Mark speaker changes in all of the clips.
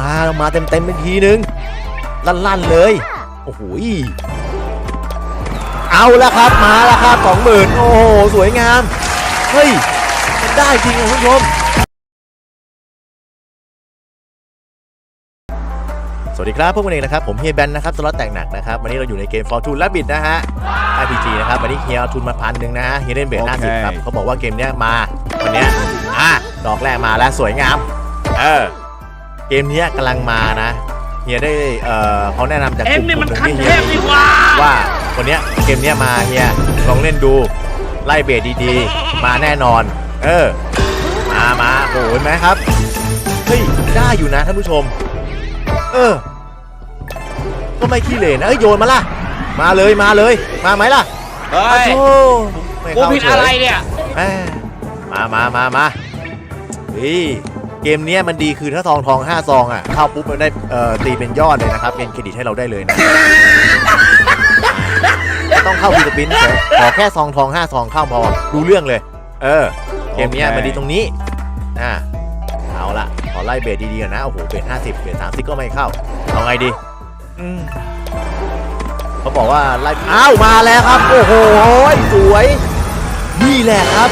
Speaker 1: มามาเต็มเต็มๆเป็นทีนึง ลั่นๆเลย โอ้โหยเอาแล้วครับมาแล้วครับสองหมื่นโอ้โหสวยงาม เฮ้ยมันได้จริงอะคุณผู้ชมสวัสดีครับพวกมันเองนะครับ ผมเฮียแบนนะครับสล็อตแตกหนักนะครับ วันนี้เราอยู่ในเกม Fortune Rabbit นะฮะ RPG นะครับ วันนี้เฮียเอาทุนมาพันหนึ่งนะฮะเฮียเล่นเบสห้าสิบครับเขาบอกว่าเกมเนี้ยมาวันเนี้ยอะดอกแรกมาแล้วสวยงาม เออ เกมเนี้ยกำลังมานะเฮียได้เอ่อเขาแนะนำจากก
Speaker 2: เอ็ง
Speaker 1: ลุ่ม
Speaker 2: นี่มัน
Speaker 1: กลุ่
Speaker 2: ขั้น
Speaker 1: ที่
Speaker 2: เท
Speaker 1: เฮีย
Speaker 2: พดีกว่า
Speaker 1: ว่าวันเนี้ยเกมเนี้ยมาเฮียลองเล่นดูไล่เบสดีๆ มาแน่นอน เออ มามาโอ้โหเห็นไหมครับ เฮ้ย ได้อยู่นะท่านผู้ชม เออ ก็ไม่ขี้เหร่นะเอ้ยโยนมาล่ะ มาเลยมาเลย มาไหมล่ะ
Speaker 2: เฮ้
Speaker 1: อ้าวยโธ่ไม่
Speaker 2: กู
Speaker 1: เข้า
Speaker 2: ผิด
Speaker 1: เฉ
Speaker 2: อะไร
Speaker 1: ย
Speaker 2: เนี่ย
Speaker 1: แม่มามามามาเฮ้ย เกมนี้มันดีคือถ้าทองทองห้าซองอะเข้าปุ๊บมันได้ตีเป็นยอดเลยนะครับเป็นเครดิตให้เราได้เลยนะไม่ต้องเข้าฟิลิปปินส์ขอขอแค่ซองทองห้าซองเข้าพอรู้เรื่องเลย เออ เกมนี้มันดีตรงนี้อ่าเอาละขอไล่เบสดีๆก่อนนะโอ้โหเบสห้าสิบเบสสามสิบก็ไม่เข้า เอาไงดีอืมเขาบอกว่าไล่อ้าวมาแล้วครับ โอ้โหสวย นี่แหละครับ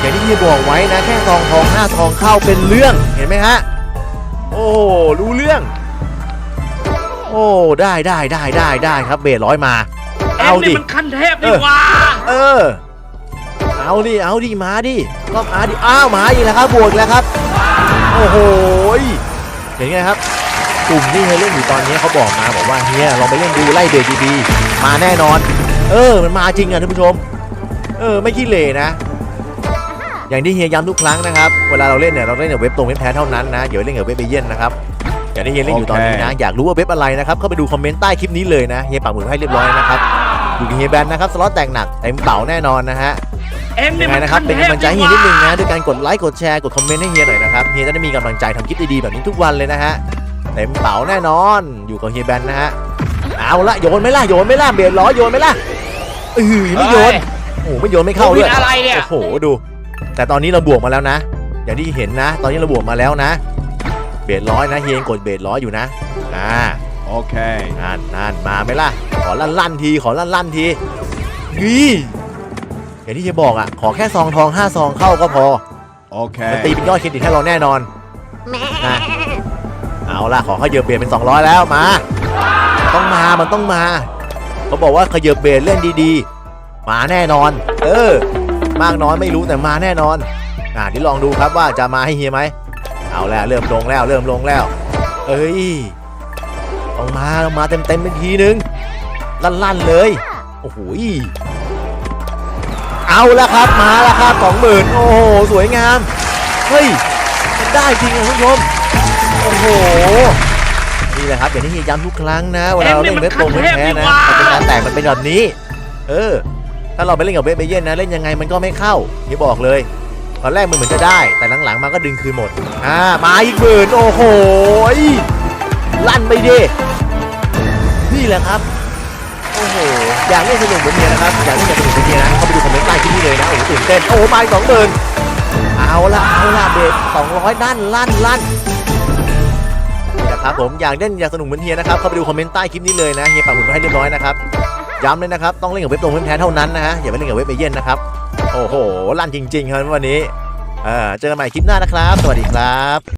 Speaker 1: อย่างที่เฮียบอกไว้นะแค่ซองทองห้าซองเข้าเป็นเรื่องเห็นไหมฮะโอ้รู้เรื่อง โอ้ได้ได้ได้ได้ได้ครับเบสร้อยมา
Speaker 2: เอ็
Speaker 1: เอา
Speaker 2: ง
Speaker 1: ดิ
Speaker 2: นี่มันขั้นเทพดีกว่า
Speaker 1: เออ เอาดิเอาดิมาดิก็มาดิอ้าวมาอีกแล้วครับบวกอีกแล้วครับ โอ้โหยเห็นไงครับกลุ่มที่เฮียเล่นอยู่ตอนนี้เขาบอกมาบอกว่าเฮียลองไปเล่นดูไล่เบรกดีๆมาแน่นอน เออมันมาจริงอะท่านผู้ชม เออไม่ขี้เหร่นะ อย่างที่เฮียย้ำทุกครั้งนะครับเวลาเราเล่นเนี่ยเราเล่นกับเว็บตรงเว็บแพ้เท่านั้นนะอย่าไปเล่นกับเว็บเอเย่นนะครับอย่างที่เฮียเล่นอยู่ตอนนี้นะอยากรู้ว่าเว็บอะไรนะครับเข้าไปดูคอมเมนต์ใต้คลิปนี้เลยนะเฮียปักหมุดไว้ให้เรียบร้อยนะครับอยู่กับเฮียแบนนะครับสล็อตแตกหนักเต็มเป๋าแน่นอนนะฮะ
Speaker 2: เอ็งนี่
Speaker 1: ยังไง
Speaker 2: มัน
Speaker 1: นะครับ
Speaker 2: ขั้น
Speaker 1: เป็น
Speaker 2: เทพ
Speaker 1: กำลังใจ
Speaker 2: ดี
Speaker 1: ให้
Speaker 2: ก
Speaker 1: เฮียนิดนึง
Speaker 2: ว่า
Speaker 1: นะด้วยการกดไลค์กดแชร์กดคอมเมนต์ให้เฮียหน่อยนะครับเฮียจะได้มีกำลังใจทำคลิปดีๆแบบนี้ทุกวันเลยนะฮะเต็มเป๋าแน่นอนอยู่กับเฮียแบนนะฮะเอาละโยนไหม่ล่ะโยนไหม่ล่ะเบียดล้อโยนไหม่ล่ะเออไม่โยนโอ้โหไม่โยนไม่
Speaker 2: กู
Speaker 1: เข้า
Speaker 2: ผิ
Speaker 1: ด้
Speaker 2: ด
Speaker 1: วย
Speaker 2: อะไรเนี่ย
Speaker 1: โอ้โหดู แต่ตอนนี้เราบวกมาแล้วนะ อย่างที่เห็นนะ ตอนนี้เราบวกมาแล้วนะ เบสร้อยนะเฮียยังกดเบสร้อยอยู่นะ อ่า
Speaker 3: Okay.
Speaker 1: นั่นนั่นมาไหมล่ะ ขอลั่นลั่นๆที ขอลั่นลั่นๆทีนี่อย่างที่เฮียบอกอะ ขอแค่ซองทองห้าซองเข้าก็พอมันตี
Speaker 3: Okay.
Speaker 1: เป็นยอดเครดิตให้เราแน่นอนนะเอาล่ะ ขอขยับเบสเป็น200แล้วมา ต้องมา มันต้องมา เขาบอกว่าขยับเบสเล่นดีๆ มาแน่นอน เออ มากน้อยไม่รู้แต่มาแน่นอนอ่าที่ลองดูครับว่าจะมาให้เฮียไหมเอาแล้วเริ่มลงแล้วเริ่มลงแล้ว เอ้ยต้องมาต้องมาเต็มเต็มๆเป็นทีนึงลั่นๆเลยโอ้โหยเอาแล้วครับมาแล้วครับสองหมื่นโอ้โหสวยงามเฮ้ยมันได้จริงอะคุณผู้ชมโอ้โหนี่แหละครับอย่างที่เฮียย้ำทุกครั้งนะเวลาเราเล่นเว็บตรงเว็บแพ้นะมันเป็นการแตกมันเป็นแบบนี้ เออ ถ้าเราไปเล่นกับเว็บเบเย่นนะเล่นยังไงมันก็ไม่เข้านี่บอกเลย ตอนแรกมันเหมือนจะได้ แต่หลังๆมาก็ดึงคืนหมด อ่ามาอีกหมื่นโอ้โหลั่นไปดินี่แหละครับโอ้โหอยากเล่นสนุกเหมือนเมียนะครับอยากเล่นแบบสนุกเหมือนเมียนะเข้าไปดูคอมเมนต์ใต้คลิปนี้เลยนะโอ้โหตื่นเต้นโอ้โหมาอีกสองหมื่นเอาละเอาละเบสสองร้อยด้านลั่นลั่นนะครับผมอยากเล่นอยากสนุกเหมือนเฮียนะครับเข้าไปดูคอมเมนต์ใต้คลิปนี้เลยนะเฮียปักหมุดไว้ให้เรียบร้อยนะครับ ย้ำเลยนะครับ ต้องเล่นกับเว็บตรงเว็บแท้เท่านั้นนะฮะ อย่าไปเล่นกับเว็บเอเย่นนะครับ โอ้โหลั่นจริงๆครับวันนี้เออเจอกันใหม่คลิปหน้านะครับ สวัสดีครับ